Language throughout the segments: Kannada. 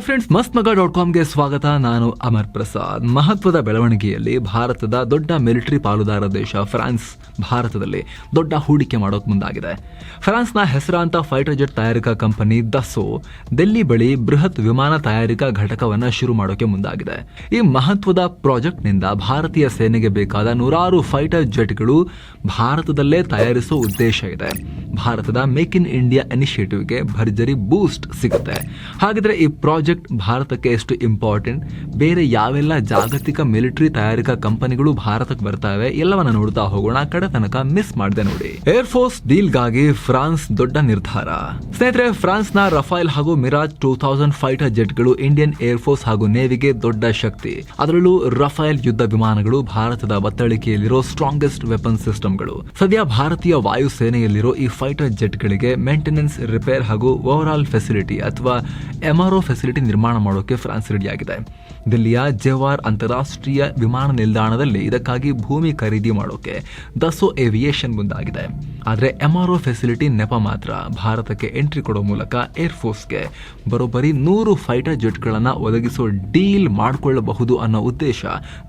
ಹಾಯ್ ಫ್ರೆಂಡ್ಸ್ ಮಸ್ತ್ ಮಗ ಡಾಟ್ ಕಾಮ್ಗೆ ಸ್ವಾಗತ. ನಾನು ಅಮರ್ ಪ್ರಸಾದ್. ಮಹತ್ವದ ಬೆಳವಣಿಗೆಯಲ್ಲಿ ಭಾರತದ ದೊಡ್ಡ ಮಿಲಿಟರಿ ಪಾಲುದಾರ ದೇಶ ಫ್ರಾನ್ಸ್, ಭಾರತದಲ್ಲಿ ದೊಡ್ಡ ಹೂಡಿಕೆ ಮಾಡೋಕೆ ಮುಂದಾಗಿದೆ. ಫ್ರಾನ್ಸ್ನ ಹೆಸರಾಂತ ಫೈಟರ್ ಜೆಟ್ ತಯಾರಿಕಾ ಕಂಪನಿ ದಸೋ, ದೆಲ್ಲಿ ಬಳಿ ಬೃಹತ್ ವಿಮಾನ ತಯಾರಿಕಾ ಘಟಕವನ್ನ ಶುರು ಮಾಡೋಕೆ ಮುಂದಾಗಿದೆ. ಈ ಮಹತ್ವದ ಪ್ರಾಜೆಕ್ಟ್ನಿಂದ ಭಾರತೀಯ ಸೇನೆಗೆ ಬೇಕಾದ ನೂರಾರು ಫೈಟರ್ ಜೆಟ್ಗಳು ಭಾರತದಲ್ಲೇ ತಯಾರಿಸೋ ಉದ್ದೇಶ ಇದೆ. ಭಾರತದ ಮೇಕ್ ಇನ್ ಇಂಡಿಯಾ ಇನಿಷಿಯೇಟಿವ್ಗೆ ಭರ್ಜರಿ ಬೂಸ್ಟ್ ಸಿಗುತ್ತೆ. ಹಾಗಿದ್ರೆ ಈ ಪ್ರಾಜೆಕ್ಟ್ ಭಾರತಕ್ಕೆ ಎಷ್ಟು ಇಂಪಾರ್ಟೆಂಟ್? ಬೇರೆ ಯಾವೆಲ್ಲ ಜಾಗತಿಕ ಮಿಲಿಟರಿ ತಯಾರಿಕಾ ಕಂಪನಿಗಳು ಭಾರತಕ್ಕೆ ಬರ್ತಾವೆ? ಎಲ್ಲವನ್ನ ನೋಡ್ತಾ ಹೋಗೋಣ. ಕಡೆ ತನಕ ಮಿಸ್ ಮಾಡದೆ ನೋಡಿ. ಏರ್ ಫೋರ್ಸ್ ಡೀಲ್ಗಾಗಿ ಫ್ರಾನ್ಸ್ ದೊಡ್ಡ ನಿರ್ಧಾರ. ಸ್ನೇಹಿತರೆ ನ ರಫೈಲ್ ಹಾಗೂ ಮಿರಾಜ್ ಟೂ ತೌಸಂಡ್ ಫೈಟರ್ ಜೆಟ್ಗಳು ಇಂಡಿಯನ್ ಏರ್ ಫೋರ್ಸ್ ಹಾಗೂ ನೇವಿಗೆ ದೊಡ್ಡ ಶಕ್ತಿ. ಅದರಲ್ಲೂ ರಫೈಲ್ ಯುದ್ಧ ವಿಮಾನಗಳು ಭಾರತದ ಬತ್ತಳಿಕೆಯಲ್ಲಿರೋ ಸ್ಟ್ರಾಂಗೆಸ್ಟ್ ವೆಪನ್ ಸಿಸ್ಟಮ್ಗಳು ಸದ್ಯ ಭಾರತೀಯ ವಾಯುಸೇನೆಯಲ್ಲಿರೋ ಈ ಫೈಟರ್ ಜೆಟ್ ಗಳಿಗೆ ಮೇಂಟೆನೆನ್ಸ್ ರಿಪೇರ್ ಹಾಗೂ ಓವರ್ ಆಲ್ ಫೆಸಿಲಿಟಿ ಅಥವಾ ಎಂಆರ್ಒ ಫೆಸಿಲಿಟಿ ನಿರ್ಮಾಣ ಮಾಡೋಕೆ ಫ್ರಾನ್ಸ್ ರೆಡಿಯಾಗಿದೆ ದಿಲ್ಲಿಯ ಜೆವಾರ್ ಅಂತಾರಾಷ್ಟ್ರೀಯ ವಿಮಾನ ನಿಲ್ದಾಣದಲ್ಲಿ ಇದಕ್ಕಾಗಿ ಭೂಮಿ ಖರೀದಿ ಮಾಡೋಕೆ ದಸೋ ಏವಿಯೇಷನ್ ಮುಂದಾಗಿದೆ. ಆದರೆ ಎಂಆರ್ಒ ಫೆಸಿಲಿಟಿ ನೆಪ ಮಾತ್ರ. ಭಾರತಕ್ಕೆ ಎಂಟ್ರಿ ಕೊಡೋ ಮೂಲಕ ಏರ್ ಫೋರ್ಸ್ಗೆ ಬರೋಬ್ಬರಿ ನೂರು ಫೈಟರ್ ಜೆಟ್ಗಳನ್ನು ಒದಗಿಸೋ ಡೀಲ್ ಮಾಡಿಕೊಳ್ಳಬಹುದು ಅನ್ನೋ ಉದ್ದೇಶ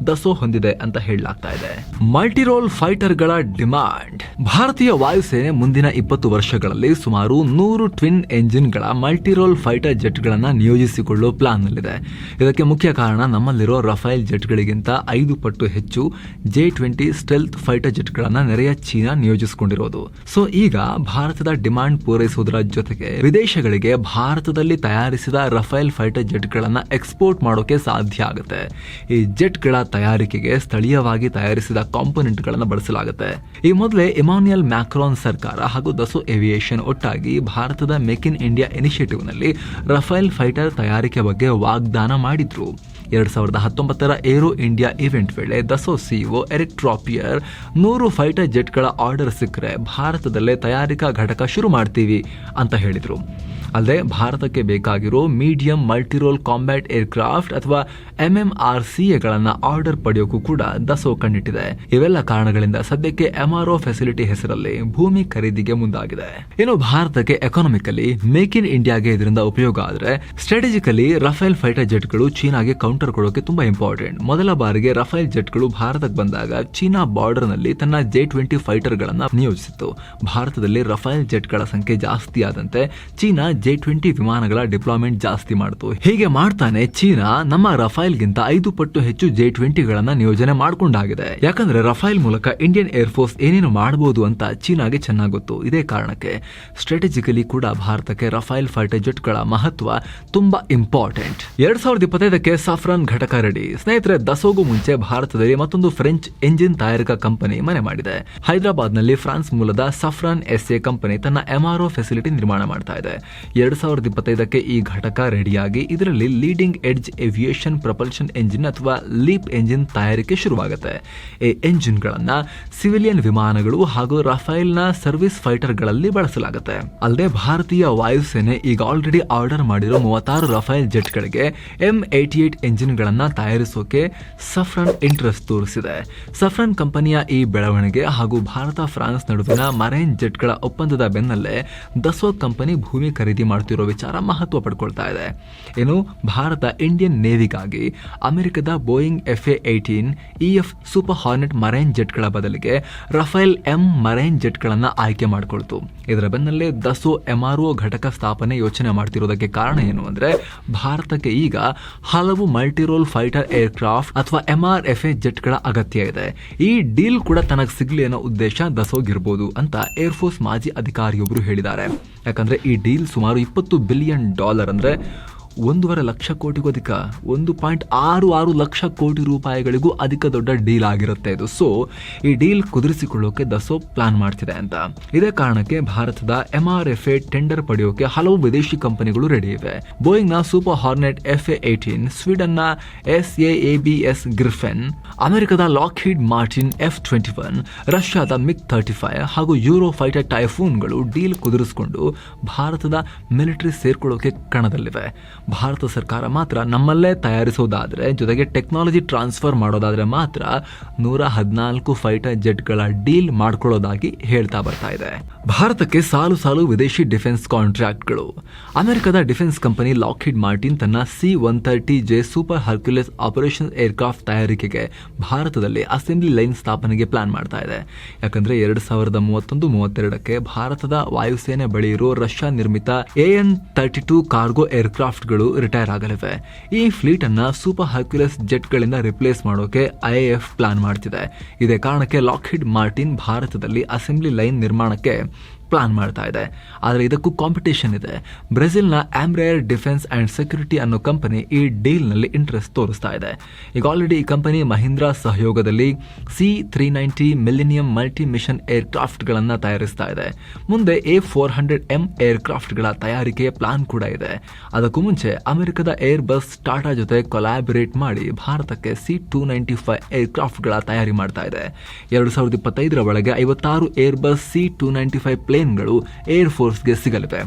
ದಸೋ ಹೊಂದಿದೆ ಅಂತ ಹೇಳಲಾಗ್ತಾ ಇದೆ. ಮಲ್ಟಿರೋಲ್ ಫೈಟರ್ಗಳ ಡಿಮಾಂಡ್ ಭಾರತೀಯ ವಾಯುಸೇನೆ ಮುಂದಿನ ಇಪ್ಪತ್ತು ವರ್ಷಗಳಲ್ಲಿ ಸುಮಾರು ನೂರು ಟ್ವಿನ್ ಎಂಜಿನ್ಗಳ ಮಲ್ಟಿರೋಲ್ ಫೈಟರ್ ಜೆಟ್ಗಳನ್ನು ನಿಯೋಜಿಸಿಕೊಳ್ಳೋ ಪ್ಲಾನ್ನಲ್ಲಿದೆ ಇದಕ್ಕೆ ಮುಖ್ಯ ಕಾರಣ ನಮ್ಮಲ್ಲಿರೋ ರಫೇಲ್ ಜೆಟ್ಗಳಿಗಿಂತ ಐದು ಪಟ್ಟು ಹೆಚ್ಚು ಜೆ ಟ್ವೆಂಟಿ ಸ್ಟೆಲ್ತ್ ಫೈಟರ್ ಜೆಟ್ಗಳನ್ನು ನೆರೆಯ ಚೀನಾ ನಿಯೋಜಿಸಿಕೊಂಡಿರೋದು. ಸೊ ಈಗ ಭಾರತದ ಡಿಮಾಂಡ್ ಪೂರೈಸುವುದರ ಜೊತೆಗೆ ವಿದೇಶಗಳಿಗೆ ಭಾರತದಲ್ಲಿ ತಯಾರಿಸಿದ ರಫೇಲ್ ಫೈಟರ್ ಜೆಟ್ಗಳನ್ನು ಎಕ್ಸ್ಪೋರ್ಟ್ ಮಾಡೋಕೆ ಸಾಧ್ಯ ಆಗುತ್ತೆ. ಈ ಜೆಟ್ಗಳ ತಯಾರಿಕೆಗೆ ಸ್ಥಳೀಯವಾಗಿ ತಯಾರಿಸಿದ ಕಾಂಪೊನೆಂಟ್ಗಳನ್ನು ಬಳಸಲಾಗುತ್ತೆ. ಈ ಮೊದಲೇ ಇಮಾನ್ಯಲ್ ಮ್ಯಾಕ್ರಾನ್ ಸರ್ಕಾರ ಹಾಗೂ ದಸೋ ಏವಿಯೇಷನ್ ಒಟ್ಟಾಗಿ ಭಾರತದ ಮೇಕ್ ಇನ್ ಇಂಡಿಯಾ ಇನಿಷಿಯೇಟಿವ್ನಲ್ಲಿ ರಫೇಲ್ ಫೈಟರ್ ತಯಾರಿಕೆ ಬಗ್ಗೆ ವಾಗ್ದಾನ ಮಾಡಿದ್ರು. ಎರಡು ಸಾವಿರದ ಹತ್ತೊಂಬತ್ತರ ಏರೋ ಇಂಡಿಯಾ ಇವೆಂಟ್ ವೇಳೆ ದಸೋ ಸಿಇಒ ಎರಿಕ್ ಟ್ರಾಪಿಯರ್, ನೂರು ಫೈಟರ್ ಜೆಟ್ಗಳ ಆರ್ಡರ್ ಸಿಕ್ಕರೆ ಭಾರತದಲ್ಲೇ ತಯಾರಿಕಾ ಘಟಕ ಶುರು ಮಾಡ್ತೀವಿ ಅಂತ ಹೇಳಿದರು. ಅಲ್ಲದೆ ಭಾರತಕ್ಕೆ ಬೇಕಾಗಿರೋ ಮೀಡಿಯಂ ಮಲ್ಟಿರೋಲ್ ಕಾಂಬ್ಯಾಟ್ ಏರ್ಕ್ರಾಫ್ಟ್ ಅಥವಾ ಎಂಎಂಆರ್ ಸಿಎಗಳನ್ನು ಆರ್ಡರ್ ಪಡೆಯೋಕ್ಕೂ ಕೂಡ ದಸೋ ಕಂಡಿಟ್ಟಿದೆ ಇವೆಲ್ಲ ಕಾರಣಗಳಿಂದ ಸದ್ಯಕ್ಕೆ ಎಂಆರ್ಒ ಫೆಸಿಲಿಟಿ ಹೆಸರಲ್ಲಿ ಭೂಮಿ ಖರೀದಿಗೆ ಮುಂದಾಗಿದೆ. ಇನ್ನು ಭಾರತಕ್ಕೆ ಎಕಾನಮಿಕಲಿ ಮೇಕ್ ಇನ್ ಇಂಡಿಯಾಗೆ ಇದರಿಂದ ಉಪಯೋಗ ಆದರೆ ಸ್ಟ್ರಾಟಜಿಕಲಿ ರಫೇಲ್ ಫೈಟರ್ ಜೆಟ್ಗಳು ಚೀನಾಗೆ ಕೌಂಟರ್ ಕೊಡೋಕೆ ತುಂಬಾ ಇಂಪಾರ್ಟೆಂಟ್ ಮೊದಲ ಬಾರಿಗೆ ರಫೇಲ್ ಜೆಟ್ಗಳು ಭಾರತಕ್ಕೆ ಬಂದಾಗ ಚೀನಾ ಬಾರ್ಡರ್ನಲ್ಲಿ ತನ್ನ ಜೆ ಟ್ವೆಂಟಿ ಫೈಟರ್ ಗಳನ್ನ ನಿಯೋಜಿಸಿತ್ತು. ಭಾರತದಲ್ಲಿ ರಫೇಲ್ ಜೆಟ್ಗಳ ಸಂಖ್ಯೆ ಜಾಸ್ತಿ ಆದಂತೆ ಚೀನಾ ಜೆ ಟ್ವೆಂಟಿ ವಿಮಾನಗಳ ಡಿಪ್ಲಾಯ್ಮೆಂಟ್ ಜಾಸ್ತಿ ಮಾಡಿತು. ಹೀಗೆ ಮಾಡ್ತಾನೆ ಚೀನಾ ನಮ್ಮ ರಫೈಲ್ಗಿಂತ ಐದು ಪಟ್ಟು ಹೆಚ್ಚು ಜೆ ಟ್ವೆಂಟಿಗಳನ್ನ ನಿಯೋಜನೆ ಮಾಡ್ಕೊಂಡಾಗಿದೆ. ಯಾಕಂದ್ರೆ ರಫೈಲ್ ಮೂಲಕ ಇಂಡಿಯನ್ ಏರ್ ಫೋರ್ಸ್ ಏನೇನು ಮಾಡಬಹುದು ಅಂತ ಚೀನಾಗೆ ಚೆನ್ನಾಗಿ ಗೊತ್ತು ಇದೇ ಕಾರಣಕ್ಕೆ ಸ್ಟ್ರಾಟಜಿಕಲಿ ಕೂಡ ಭಾರತಕ್ಕೆ ರಫೈಲ್ ಫೈಟರ್ ಜೆಟ್ಗಳ ಮಹತ್ವ ತುಂಬಾ ಇಂಪಾರ್ಟೆಂಟ್ ಎರಡ್ ಸಾವಿರದ ಇಪ್ಪತ್ತೈದಕ್ಕೆ ಸಫ್ರಾನ್ ಘಟಕ ರೆಡಿ ಸ್ನೇಹಿತರೆ, ದಸೋಗು ಮುಂಚೆ ಭಾರತದಲ್ಲಿ ಮತ್ತೊಂದು ಫ್ರೆಂಚ್ ಎಂಜಿನ್ ತಯಾರಿಕಾ ಕಂಪನಿ ಮನೆ ಮಾಡಿದೆ. ಹೈದರಾಬಾದ್ನಲ್ಲಿ ಫ್ರಾನ್ಸ್ ಮೂಲದ ಸಫ್ರಾನ್ ಎಸ್ ಎ ಕಂಪನಿ ತನ್ನ ಎಂಆರ್ಒ ಫೆಸಿಲಿಟಿ ನಿರ್ಮಾಣ ಮಾಡ್ತಾ ಇದೆ. ಎರಡ್ ಸಾವಿರದ ಇಪ್ಪತ್ತೈದಕ್ಕೆ ಈ ಘಟಕ ರೆಡಿಯಾಗಿ ಇದರಲ್ಲಿ leading edge aviation propulsion engine ಅಥವಾ ಲೀಪ್ ಎಂಜಿನ್ ತಯಾರಿಕೆ ಶುರುವಾಗುತ್ತೆ. ಈ ಎಂಜಿನ್ಗಳನ್ನು ಸಿವಿಲಿಯನ್ ವಿಮಾನಗಳು ಹಾಗೂ ರಫೈಲ್ನ ಸರ್ವಿಸ್ ಫೈಟರ್ಗಳಲ್ಲಿ ಬಳಸಲಾಗುತ್ತೆ. ಅಲ್ಲದೆ ಭಾರತೀಯ ವಾಯುಸೇನೆ ಈಗ ಆಲ್ರೆಡಿ ಆರ್ಡರ್ ಮಾಡಿರೋ ಮೂವತ್ತಾರು ರಫೈಲ್ ಜೆಟ್ಗಳಿಗೆ ಎಂ ಏಟಿ ಏಟ್ ಎಂಜಿನ್ಗಳನ್ನು ತಯಾರಿಸೋಕೆ ಸಫ್ರನ್ ಇಂಟ್ರೆಸ್ಟ್ ತೋರಿಸಿದೆ. ಸಫ್ರನ್ ಕಂಪನಿಯ ಈ ಬೆಳವಣಿಗೆ ಹಾಗೂ ಭಾರತ ಫ್ರಾನ್ಸ್ ನಡುವಿನ ಮರೈನ್ ಜೆಟ್ಗಳ ಒಪ್ಪಂದದ ಬೆನ್ನಲ್ಲೇ ದಸೋ ಕಂಪನಿ ಭೂಮಿ ಖರೀದಿ ಮಾಡ್ತಿರೋ ವಿಚಾರ ಮಹತ್ವ ಪಡ್ಕೊಳ್ತಾ ಇದೆ. ಏನು ಭಾರತ ಇಂಡಿಯನ್ ನೇವಿಗಾಗಿ ಅಮೆರಿಕದ Boeing F A E F Super Hornet marine ಜೆಟ್ಗಳ ಬದಲಿಗೆ ರಫೇಲ್ ಎಂ ಮರೈನ್ ಜೆಟ್ಗಳನ್ನು ಆಯ್ಕೆ ಮಾಡಿಕೊಳ್ತು. ಇದರ ಬೆನ್ನಲ್ಲೇ ದಸೋ ಒ ಘಟಕ ಸ್ಥಾಪನೆ ಯೋಚನೆ ಮಾಡ್ತಿರೋದಕ್ಕೆ ಕಾರಣ ಏನು ಅಂದರೆ ಭಾರತಕ್ಕೆ ಈಗ ಹಲವು ಮಲ್ಟಿರೋಲ್ ಫೈಟರ್ ಏರ್ಕ್ರಾಫ್ಟ್ ಅಥವಾ ಎಂಆರ್ ಎಫ್ ಎ ಜೆಟ್ಗಳ ಅಗತ್ಯ ಇದೆ. ಈ ಡೀಲ್ ಕೂಡ ತನಗೆ ಸಿಗಲಿ ಅನ್ನೋ ಉದ್ದೇಶ ದಸೋಗಿರ್ಬೋದು ಅಂತ ಏರ್ಫೋರ್ಸ್ ಮಾಜಿ ಅಧಿಕಾರಿಯೊಬ್ಬರು ಹೇಳಿದ್ದಾರೆ. ಯಾಕಂದ್ರೆ ಈ ಡೀಲ್ ಸುಮಾರು ಇಪ್ಪತ್ತು ಬಿಲಿಯನ್ ಡಾಲರ್ ಅಂದ್ರೆ ಒಂದೂವರೆ ಲಕ್ಷ ಕೋಟಿಗೂ ಅಧಿಕ, ಒಂದು ಪಾಯಿಂಟ್ ಆರು ಆರು ಲಕ್ಷ ಕೋಟಿ ರೂಪಾಯಿಗಳಿಗೂ ಅಧಿಕ ದೊಡ್ಡ ಡೀಲ್ ಆಗಿರುತ್ತೆ ಇದು. ಸೊ ಈ ಡೀಲ್ ಕುದುರಿಸಿಕೊಳ್ಳೋಕೆ ದಸೋ ಪ್ಲಾನ್ ಮಾಡ್ತಿದೆ ಅಂತ. ಇದೇ ಕಾರಣಕ್ಕೆ ಭಾರತದ M R F A tender ಪಡೆಯೋಕೆ ಹಲವು ವಿದೇಶಿ ಕಂಪನಿಗಳು ರೆಡಿ ಇವೆ. ಬೋಯಿಂಗ್ನ Super Hornet F A eighteen ಸ್ವೀಡನ್ನ S A A B S Gripen ಅಮೆರಿಕದ Lockheed Martin F twenty one ರಷ್ಯಾದ ಮಿಗ್ ತರ್ಟಿ ಫೈವ್ ಹಾಗೂ ಯೂರೋ ಫೈಟರ್ ಟೈಫೂನ್ಗಳು ಡೀಲ್ ಕುದುರಿಸಿಕೊಂಡು ಭಾರತದ ಮಿಲಿಟರಿ ಸೇರ್ಕೊಳ್ಳೋಕೆ ಕಣದಲ್ಲಿವೆ. ಭಾರತ ಸರ್ಕಾರ ಮಾತ್ರ ನಮ್ಮಲ್ಲೇ ತಯಾರಿಸೋದಾದ್ರೆ, ಜೊತೆಗೆ ಟೆಕ್ನಾಲಜಿ ಟ್ರಾನ್ಸ್ಫರ್ ಮಾಡೋದಾದ್ರೆ ಮಾತ್ರ ನೂರ ಹದಿನಾಲ್ಕು ಫೈಟರ್ ಜೆಟ್ಗಳ ಡೀಲ್ ಮಾಡ್ಕೊಳ್ಳೋದಾಗಿ ಹೇಳ್ತಾ ಬರ್ತಾ ಇದೆ. ಭಾರತಕ್ಕೆ ಸಾಲು ಸಾಲು ವಿದೇಶಿ ಡಿಫೆನ್ಸ್ ಕಾಂಟ್ರಾಕ್ಟ್ಗಳು ಅಮೆರಿಕದ ಡಿಫೆನ್ಸ್ ಕಂಪನಿ ಲಾಕ್ಹಿಡ್ ಮಾರ್ಟಿನ್ ತನ್ನ C one thirty J Super Hercules operation aircraft ತಯಾರಿಕೆಗೆ ಭಾರತದಲ್ಲಿ ಅಸೆಂಬ್ಲಿ ಲೈನ್ ಸ್ಥಾಪನೆಗೆ ಪ್ಲಾನ್ ಮಾಡ್ತಾ ಇದೆ. ಯಾಕಂದ್ರೆ ಎರಡು ಸಾವಿರದ ಮೂವತ್ತೊಂದು, ಮೂವತ್ತೆರಡಕ್ಕೆ ಭಾರತದ ವಾಯುಸೇನೆ ಬಳಿ ಇರೋ ರಷ್ಯಾ ನಿರ್ಮಿತ A N thirty two cargo ಏರ್ಕ್ರಾಫ್ಟ್ಗಳು retire ಆಗಲಿವೆ. ಈ ಫ್ಲೀಟ್ ಅನ್ನ ಸೂಪರ್ ಹರ್ಕ್ಯುಲಸ್ ಜೆಟ್ಗಳಿಂದ ರಿಪ್ಲೇಸ್ ಮಾಡೋಕೆ ಐಎಎಫ್ ಪ್ಲಾನ್ ಮಾಡ್ತಿದೆ. ಇದೇ ಕಾರಣಕ್ಕೆ ಲಾಕ್ಹಿಡ್ ಮಾರ್ಟಿನ್ ಭಾರತದಲ್ಲಿ ಅಸೆಂಬ್ಲಿ ಲೈನ್ ನಿರ್ಮಾಣಕ್ಕೆ ಪ್ಲಾನ್ ಮಾಡ್ತಾ ಇದೆ. ಆದರೆ ಇದಕ್ಕೂ ಕಾಂಪಿಟೇಷನ್ ಇದೆ. ಬ್ರೆಜಿಲ್ನ ಆಮ್ರೇಯರ್ ಡಿಫೆನ್ಸ್ ಆ್ಯಂಡ್ ಸೆಕ್ಯೂರಿಟಿ ಅನ್ನೋ ಕಂಪನಿ ಈ ಡೀಲ್ನಲ್ಲಿ ಇಂಟ್ರೆಸ್ಟ್ ತೋರಿಸ್ತಾ ಇದೆ. ಈಗ ಆಲ್ರೆಡಿ ಈ ಕಂಪನಿ ಮಹೀಂದ್ರಾ ಸಹಯೋಗದಲ್ಲಿ C three ninety Millennium multi mission ಏರ್ಕ್ರಾಫ್ಟ್ಗಳನ್ನು ತಯಾರಿಸ್ತಾ ಇದೆ. ಮುಂದೆ ಎ ಫೋರ್ ಹಂಡ್ರೆಡ್ ಎಂ ಏರ್ಕ್ರಾಫ್ಟ್ಗಳ ತಯಾರಿಕೆಯ ಪ್ಲಾನ್ ಕೂಡ ಇದೆ. ಅದಕ್ಕೂ ಮುಂಚೆ ಅಮೆರಿಕದ ಏರ್ ಬಸ್ ಟಾಟಾ ಜೊತೆ ಕೊಲಾಬರೇಟ್ ಮಾಡಿ ಭಾರತಕ್ಕೆ ಸಿ ಟೂ ನೈಂಟಿ ಫೈವ್ ಏರ್ಕ್ರಾಫ್ಟ್ಗಳ ತಯಾರಿ ಮಾಡ್ತಾ ಇದೆ. ಎರಡು ಸಾವಿರದ ಇಪ್ಪತ್ತೈದರ ಒಳಗೆ ಐವತ್ತಾರು Airbus C two ninety five ಪ್ಲೇನ್ಗಳು ಏರ್ಫೋರ್ಸ್ಗೆ ಸಿಗಲಿವೆ ಸಿಗಲಿವೆ.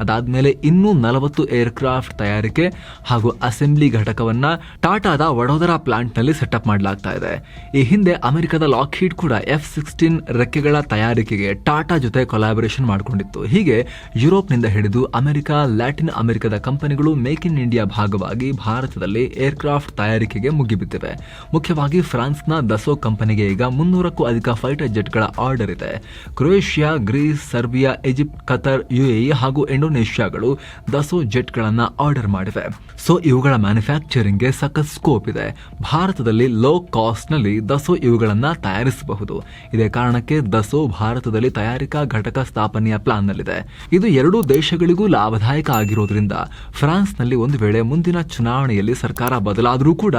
ಅದಾದಮೇಲೆ ಇನ್ನೂ ನಲವತ್ತು ಏರ್ಕ್ರಾಫ್ಟ್ ತಯಾರಿಕೆ ಹಾಗೂ ಅಸೆಂಬ್ಲಿ ಘಟಕವನ್ನ ಟಾಟಾದ ವಡೋದರಾ ಪ್ಲಾಂಟ್ನಲ್ಲಿ ಸೆಟಪ್ ಮಾಡಲಾಗ್ತಾ ಇದೆ. ಈ ಹಿಂದೆ ಅಮೆರಿಕದ ಲಾಕ್ಹೀಡ್ ಕೂಡ ಎಫ್ ಸಿಕ್ಸ್ಟೀನ್ ರೆಕ್ಕೆಗಳ ತಯಾರಿಕೆಗೆ ಟಾಟಾ ಜೊತೆ ಕೊಲಾಬರೇಷನ್ ಮಾಡಿಕೊಂಡಿತ್ತು. ಹೀಗೆ ಯುರೋಪ್ನಿಂದ ಹಿಡಿದು ಅಮೆರಿಕ, ಲ್ಯಾಟಿನ್ ಅಮೆರಿಕದ ಕಂಪನಿಗಳು ಮೇಕ್ ಇನ್ ಇಂಡಿಯಾ ಭಾಗವಾಗಿ ಭಾರತದಲ್ಲಿ ಏರ್ಕ್ರಾಫ್ಟ್ ತಯಾರಿಕೆಗೆ ಮುಗಿಬಿದ್ದಿವೆ. ಮುಖ್ಯವಾಗಿ ಫ್ರಾನ್ಸ್ನ ದಸೋ ಕಂಪನಿಗೆ ಈಗ ಮುನ್ನೂರಕ್ಕೂ ಅಧಿಕ ಫೈಟರ್ ಜೆಟ್ಗಳ ಆರ್ಡರ್ ಇದೆ. Croatia, Greece Serbia, Egypt Qatar UAE ಹಾಗೂ ಇಂಡೋನೇಷ್ಯಾಗಳು ದಸೋ ಜೆಟ್ಗಳನ್ನು ಆರ್ಡರ್ ಮಾಡಿವೆ. ಸೊ, ಇವುಗಳ ಮ್ಯಾನುಫ್ಯಾಕ್ಚರಿಂಗ್ಗೆ ಸಖತ್ ಸ್ಕೋಪ್ ಇದೆ. ಭಾರತದಲ್ಲಿ ಲೋ ಕಾಸ್ಟ್ನಲ್ಲಿ ದಸೋ ಇವುಗಳನ್ನು ತಯಾರಿಸಬಹುದು. ಇದೇ ಕಾರಣಕ್ಕೆ ದಸೋ ಭಾರತದಲ್ಲಿ ತಯಾರಿಕಾ ಘಟಕ ಸ್ಥಾಪನೆಯ ಪ್ಲಾನ್ ನಲ್ಲಿದೆ ಇದು ಎರಡೂ ದೇಶಗಳಿಗೂ ಲಾಭದಾಯಕ ಆಗಿರೋದ್ರಿಂದ ಫ್ರಾನ್ಸ್ನಲ್ಲಿ ಒಂದು ವೇಳೆ ಮುಂದಿನ ಚುನಾವಣೆಯಲ್ಲಿ ಸರ್ಕಾರ ಬದಲಾದರೂ ಕೂಡ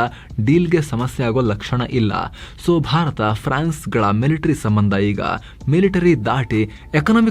ಡೀಲ್ಗೆ ಸಮಸ್ಯೆ ಆಗೋ ಲಕ್ಷಣ ಇಲ್ಲ. ಸೊ, ಭಾರತ ಫ್ರಾನ್ಸ್ಗಳ ಮಿಲಿಟರಿ ಸಂಬಂಧ ಈಗ ಮಿಲಿಟರಿ ದಾಟಿ ಎಕನಾಮಿಕ್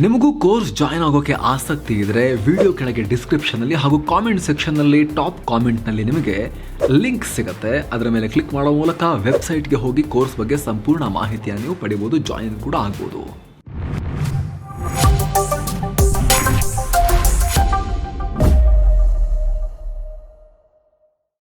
ನಿಮಗೂ ಕೋರ್ಸ್ ಜಾಯ್ನ್ ಆಗೋಕೆ ಆಸಕ್ತಿ ಇದ್ರೆ ವಿಡಿಯೋ ಕೆಳಗೆ ಡಿಸ್ಕ್ರಿಪ್ಷನ್ ಅಲ್ಲಿ ಹಾಗೂ ಕಾಮೆಂಟ್ ಸೆಕ್ಷನ್ನಲ್ಲಿ ಟಾಪ್ ಕಾಮೆಂಟ್ನಲ್ಲಿ ನಿಮಗೆ ಲಿಂಕ್ ಸಿಗುತ್ತೆ. ಅದರ ಮೇಲೆ ಕ್ಲಿಕ್ ಮಾಡೋ ಮೂಲಕ ವೆಬ್ಸೈಟ್ಗೆ ಹೋಗಿ ಕೋರ್ಸ್ ಬಗ್ಗೆ ಸಂಪೂರ್ಣ ಮಾಹಿತಿಯನ್ನು ನೀವು ಪಡಿಬೋದು ಜಾಯಿನ್ ಕೂಡ ಆಗ್ಬೋದು.